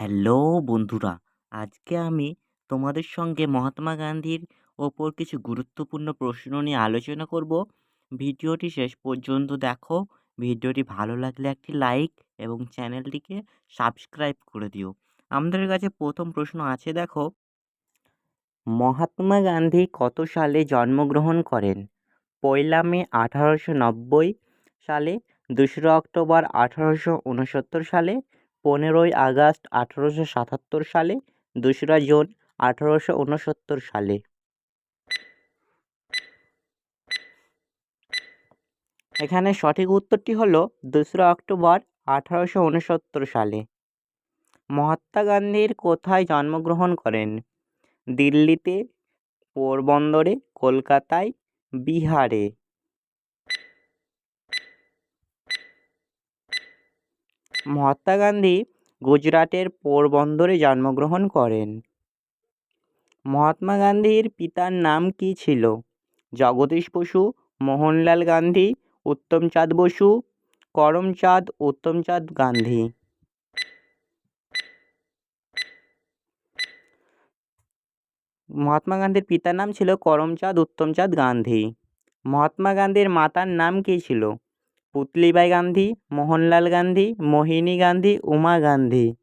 Hello বন্ধুরা, আজকে আমি তোমাদের সঙ্গে মহাত্মা গান্ধীর ওপর কিছু গুরুত্বপূর্ণ প্রশ্ন নিয়ে আলোচনা করব। ভিডিওটি শেষ পর্যন্ত দেখো, ভিডিওটি ভালো লাগলে একটি লাইক এবং চ্যানেলটিকে সাবস্ক্রাইব করে দিও। আমাদের কাছে প্রথম প্রশ্ন আছে, দেখো। মহাত্মা গান্ধী কত সালে জন্মগ্রহণ করেন? পয়লা মে আঠারোশো নব্বই সালে, দোসরা অক্টোবর আঠারোশো উনসত্তর সালে পনেরোই আগস্ট আঠারোশো সাতাত্তর সালে, দোসরা জুন আঠারোশো উনসত্তর সালে। এখানে সঠিক উত্তরটি হলো দোসরা অক্টোবর আঠারোশো উনসত্তর সালে। মহাত্মা গান্ধীর কোথায় জন্মগ্রহণ করেন? দিল্লিতে, পোরবন্দরে, কলকাতায়, বিহারে। মহাত্মা গান্ধী গুজরাটের পোরবন্দরে জন্মগ্রহণ করেন। মহাত্মা গান্ধীর পিতার নাম কী ছিল? জগদীশ বসু, মোহনলাল গান্ধী, উত্তমচাঁদ বসু, করমচাঁদ, উত্তমচাঁদ গান্ধী। মহাত্মা গান্ধীর পিতার নাম ছিল করমচাঁদ, উত্তমচাঁদ গান্ধী। মহাত্মা গান্ধীর মাতার নাম কী ছিল? পুতলিবাই গান্ধী, মোহনলাল গান্ধী, মোহিনী গান্ধী, উমা গান্ধী।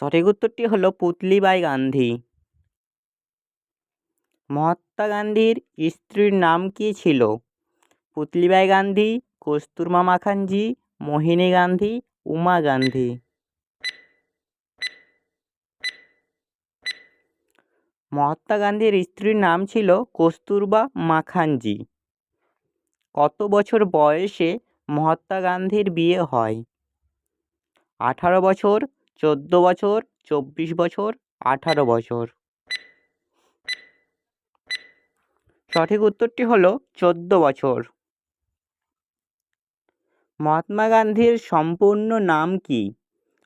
সঠিক উত্তরটি হলো পুতলিবাই গান্ধী। মহাত্মা গান্ধীর স্ত্রীর নাম কী ছিল? পুতলিবাই গান্ধী, কস্তুরমা মাখানজি, মোহিনী গান্ধী, উমা গান্ধী। মহাত্মা গান্ধীর স্ত্রীর নাম ছিল কস্তুরবা মাখানজি। কত বছর বয়সে মহাত্মা গান্ধীর বিয়ে হয়? আঠারো বছর, চোদ্দ বছর, চব্বিশ বছর, আঠারো বছর। সঠিক উত্তরটি হলো চোদ্দ বছর। মহাত্মা গান্ধীর সম্পূর্ণ নাম কি?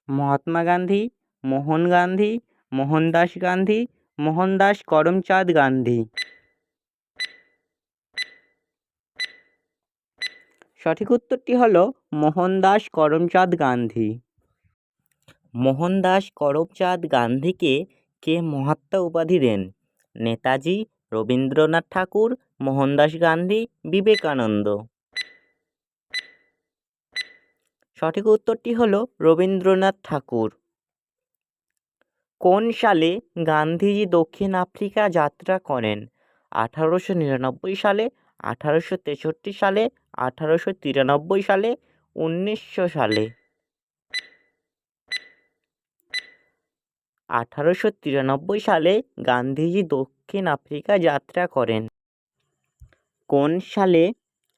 মহাত্মা গান্ধী, মোহন গান্ধী, মোহনদাস গান্ধী মোহনদাস করমচাঁদ গান্ধী। সঠিক উত্তরটি হলো মোহনদাস করমচাঁদ গান্ধী। মোহনদাস করমচাঁদ গান্ধীকে কে মহাত্মা উপাধি দেন? নেতাজি, রবীন্দ্রনাথ ঠাকুর মোহনদাস গান্ধী, বিবেকানন্দ। সঠিক উত্তরটি হলো রবীন্দ্রনাথ ঠাকুর। কোন সালে গান্ধীজি দক্ষিণ আফ্রিকা যাত্রা করেন? আঠারোশো নিরানব্বই সালে, আঠারোশো তেষট্টি সালে, আঠারোশো তিরানব্বই সালে, উনিশশো সালে। আঠারোশো তিরানব্বই সালে গান্ধীজি দক্ষিণ আফ্রিকা যাত্রা করেন। কোন সালে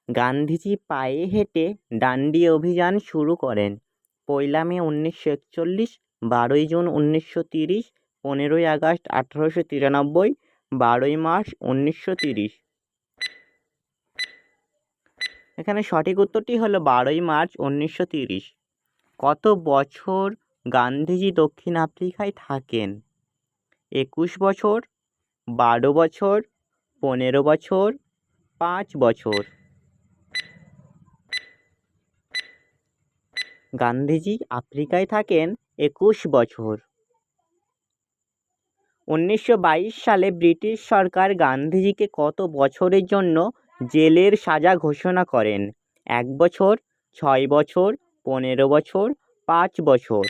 গান্ধীজি পায়ে হেঁটে ডান্ডি অভিযান শুরু করেন? পয়লা মে উনিশশো একচল্লিশ বারোই জুন উনিশশো তিরিশ, পনেরোই আগস্ট আঠারোশো তিরানব্বই, বারোই মার্চ উনিশশো তিরিশ। এখানে সঠিক উত্তরটি হলো বারোই মার্চ উনিশশো তিরিশ। কত বছর গান্ধীজি দক্ষিণ আফ্রিকায় থাকেন? একুশ বছর, বারো বছর, পনেরো বছর, পাঁচ বছর। গান্ধীজি আফ্রিকায় থাকেন? একুশ বছর। উনিশশো বাইশ সালে ব্রিটিশ সরকার গান্ধীজিকে কত বছরের জন্য জেলের সাজা ঘোষণা করেন? এক বছর, ছয় বছর, পনেরো বছর, পাঁচ বছর।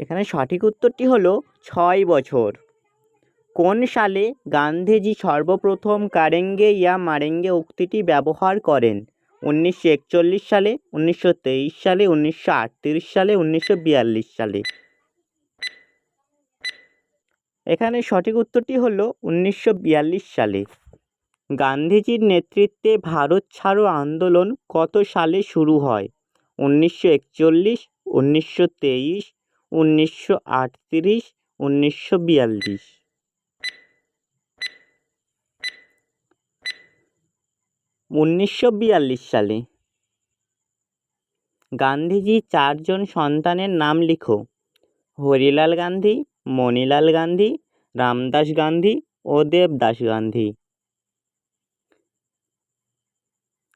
এখানে সঠিক উত্তরটি হলো ছয় বছর। কোন সালে গান্ধীজি সর্বপ্রথম কারেঙ্গে ইয়া মারেঙ্গে উক্তিটি ব্যবহার করেন? উনিশশো একচল্লিশ সালে, উনিশশো তেইশ সালে, উনিশশো আটত্রিশ সালে, উনিশশো বিয়াল্লিশ সালে। এখানে সঠিক উত্তরটি হলো উনিশশো বিয়াল্লিশ সালে। গান্ধীজির নেতৃত্বে ভারত ছাড়ো আন্দোলন কত সালে শুরু হয়? উনিশশো একচল্লিশ, উনিশশো তেইশ, উনিশশো আটত্রিশ, উনিশশো বিয়াল্লিশ। উনিশশো বিয়াল্লিশ সালে। গান্ধীজি চারজন সন্তানের নাম লিখো। হরিলাল গান্ধী, মণিলাল গান্ধী, রামদাস গান্ধী ও দেবদাস গান্ধী।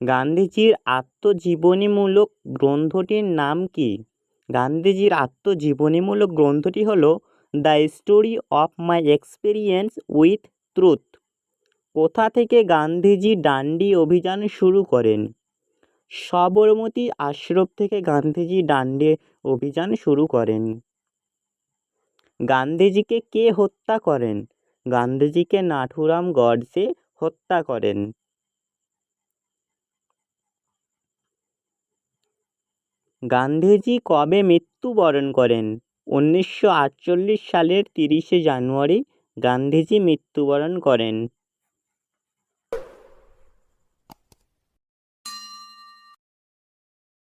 গান্ধীজির আত্মজীবনীমূলক গ্রন্থটির নাম কি? গান্ধীজির আত্মজীবনীমূলক গ্রন্থটি হল the story of my experience with truth কোথা থেকে গান্ধীজি ডান্ডি অভিযান শুরু করেন? সবরমতী আশ্রম থেকে গান্ধীজি ডান্ডি অভিযান শুরু করেন। গান্ধীজিকে কে হত্যা করেন? গান্ধীজিকে নাঠুরাম গডসে হত্যা করেন। গান্ধীজি কবে মৃত্যুবরণ করেন? উনিশশো আটচল্লিশ সালের তিরিশে জানুয়ারি গান্ধীজি মৃত্যুবরণ করেন।